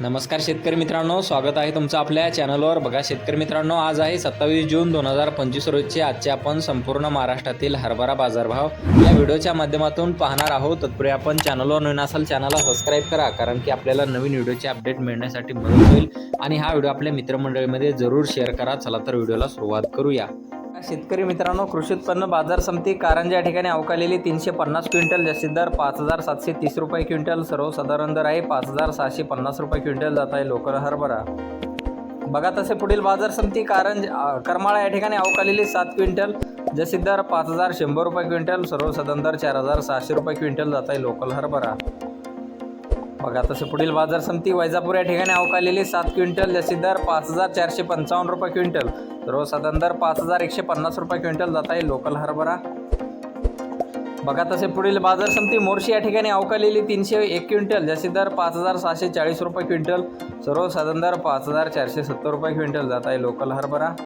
नमस्कार शेतकरी मित्रांनो स्वागत आहे तुमचं आपल्या चॅनलवर. बघा शेतकरी मित्रांनो आज आहे सत्तावीस जून दोन हजार पंचवीस रोजचे आजचे आपण संपूर्ण महाराष्ट्रातील हरभरा बाजारभाव या व्हिडिओच्या माध्यमातून पाहणार आहोत. तत्पूर्वी आपण चॅनलवर नवीन असाल चॅनलला सबस्क्राईब करा कारण की आपल्याला नवीन व्हिडिओचे अपडेट मिळण्यासाठी मदत होईल. आणि हा व्हिडिओ आपल्या मित्रमंडळीमध्ये जरूर शेअर करा. चला तर व्हिडिओला सुरुवात करूया. शेतकरी मित्रांनो कृषी उत्पन्न बाजार समिती कारंजा या ठिकाणी अवकालेली तीनशे पन्नास क्विंटल जास्तीत दर पाच हजार सातशे तीस रुपये क्विंटल. सर्वसाधारण दर आहे पाच हजार सहाशे पन्नास रुपये क्विंटल. जात आहे लोकल हरभरा. बघा तसे पुढील बाजार समिती कारंज करमाळा या ठिकाणी अवकालेली सात क्विंटल. जास्तीत दर पाच हजार शंभर रुपये क्विंटल. सर्वसाधारण दर चार हजार सहाशे रुपये क्विंटल. जात आहे लोकल हरभरा. बघा तसे पुढील बाजार समिती वैजापूर या ठिकाणी अवकालेली सात क्विंटल. जास्तीत दर पाच हजार चारशे पंचावन्न रुपये क्विंटल. सर्वसाधारण दर पाच हजार एकशे पन्नास रुपये क्विंटल जात आहे लोकल हरभरा. बघा तसे पुढील बाजार समिती मोर्शी या ठिकाणी अवकालेली तीनशे एक क्विंटल जसे दर पाच हजार सहाशे चाळीस रुपये क्विंटल. सर्वसाधारण दर पाच हजार चारशे सत्तर रुपये क्विंटल जात आहे लोकल हरभरा.